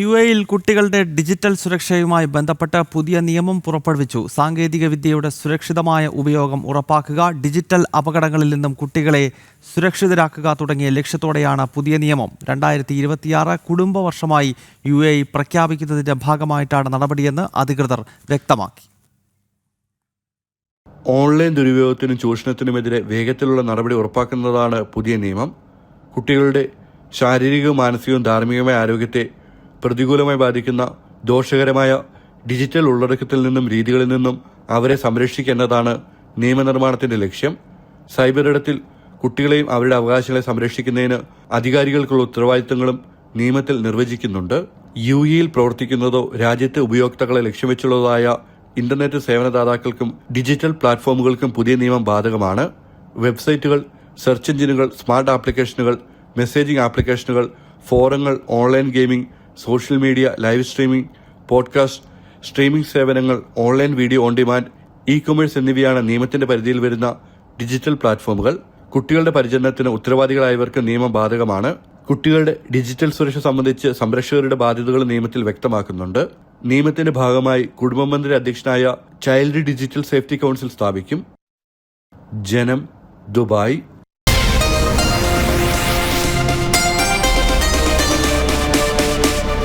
U എയിൽ കുട്ടികളുടെ digital സുരക്ഷയുമായി ബന്ധപ്പെട്ട് പുതിയ നിയമം പുറപ്പെടുവിച്ചു. സാങ്കേതികവിദ്യയുടെ സുരക്ഷിതമായ ഉപയോഗം ഉറപ്പാക്കുക ഡിജിറ്റൽ അപകടങ്ങളിൽ നിന്നും കുട്ടികളെ സുരക്ഷിതരാക്കുക തുടങ്ങിയ ലക്ഷ്യത്തോടെയാണ് പുതിയ നിയമം. രണ്ടായിരത്തി ഇരുപത്തിയാറ് കുടുംബ വർഷമായി യു എ പ്രഖ്യാപിക്കുന്നതിന്റെ ഭാഗമായിട്ടാണ് നടപടിയെന്ന് അധികൃതർ വ്യക്തമാക്കി. ഓൺലൈൻ ദുരുപയോഗത്തിനും ചൂഷണത്തിനുമെതിരെ വേഗത്തിലുള്ള നടപടി ഉറപ്പാക്കുന്നതാണ് പുതിയ നിയമം. കുട്ടികളുടെ ശാരീരികവും മാനസികവും ധാർമ്മികമായ ആരോഗ്യത്തെ പ്രതികൂലമായി ബാധിക്കുന്ന ദോഷകരമായ ഡിജിറ്റൽ ഉള്ളടക്കത്തിൽ നിന്നും രീതികളിൽ നിന്നും അവരെ സംരക്ഷിക്കുക എന്നതാണ് നിയമനിർമ്മാണത്തിന്റെ ലക്ഷ്യം. സൈബർ ഇടത്തിൽ കുട്ടികളെയും അവരുടെ അവകാശങ്ങളെ സംരക്ഷിക്കുന്നതിന് അധികാരികൾക്കുള്ള ഉത്തരവാദിത്തങ്ങളും നിയമത്തിൽ നിർവചിക്കുന്നുണ്ട്. യു ഇയിൽ പ്രവർത്തിക്കുന്നതോ രാജ്യത്തെ ഉപയോക്താക്കളെ ലക്ഷ്യം വെച്ചുള്ളതായ ഇന്റർനെറ്റ് സേവനദാതാക്കൾക്കും ഡിജിറ്റൽ പ്ലാറ്റ്ഫോമുകൾക്കും പുതിയ നിയമം ബാധകമാണ്. വെബ്സൈറ്റുകൾ സെർച്ച് എഞ്ചിനുകൾ സ്മാർട്ട് ആപ്ലിക്കേഷനുകൾ മെസ്സേജിംഗ് ആപ്ലിക്കേഷനുകൾ ഫോറങ്ങൾ online gaming social media live streaming podcast streaming സേവനങ്ങൾ online video on demand e commerce എന്നിവയാണ് നിയമത്തിന്റെ പരിധിയിൽ വരുന്ന ഡിജിറ്റൽ പ്ലാറ്റ്ഫോമുകൾ. കുട്ടികളുടെ പരിചരണത്തിന് ഉത്തരവാദികളായവർക്ക് നിയമം ബാധകമാണ്. കുട്ടികളുടെ ഡിജിറ്റൽ സുരക്ഷ സംബന്ധിച്ച് സംരക്ഷകരുടെ ബാധ്യതകൾ നിയമത്തിൽ വ്യക്തമാക്കുന്നുണ്ട്. നിയമത്തിന്റെ ഭാഗമായി കുടുംബമന്ത്രി അധ്യക്ഷനായ ചൈൽഡ് ഡിജിറ്റൽ സേഫ്റ്റി കൗൺസിൽ സ്ഥാപിക്കും. ജനം ദുബായ്